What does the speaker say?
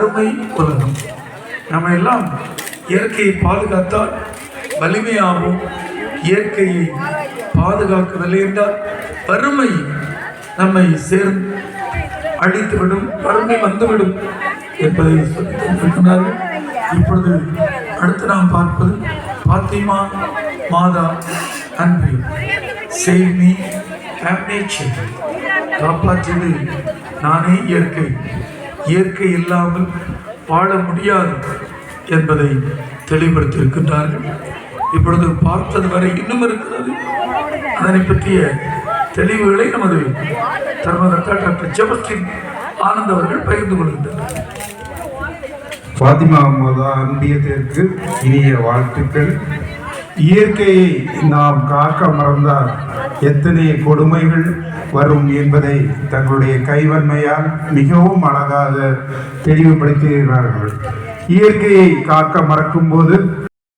வறுமை உலகம் நம்ம எல்லாம் இயற்கையை பாதுகாத்தால் வலிமையாகும் இயற்கையை பாதுகாக்கவில்லை என்றால் வறுமை நம்மை சேர்ந்து அழித்துவிடும் வறுமை வந்துவிடும் என்பதை சொல்லி இப்பொழுது அடுத்து நாம் பார்ப்பது பாத்திமா மாதா அன்பு. சேவ் மீ காப்பாற்றியது நானே இயற்கை. இயற்கை இல்லாமல் வாழ முடியாது என்பதை தெளிவுபடுத்தியிருக்கின்றார்கள். இப்பொழுது பார்த்தது வரை இன்னும் இருக்கிறது. அதனை பற்றிய தெளிவுகளை நமது தர்மகர்த்தா டாக்டர் ஜெபஸ்டின் ஆனந்த் அவர்கள் பகிர்ந்து கொள்கின்றனர். பாத்திமா மோதா அன்பியத்திற்கு இனிய வாழ்த்துக்கள். இயற்கையை நாம் காக்க மறந்தால் எத்தனை கொடுமைகள் வரும் என்பதை தங்களுடைய கைவன்மையால் மிகவும் அழகாக தெளிவுபடுத்துகிறார்கள். இயற்கையை காக்க மறக்கும்போது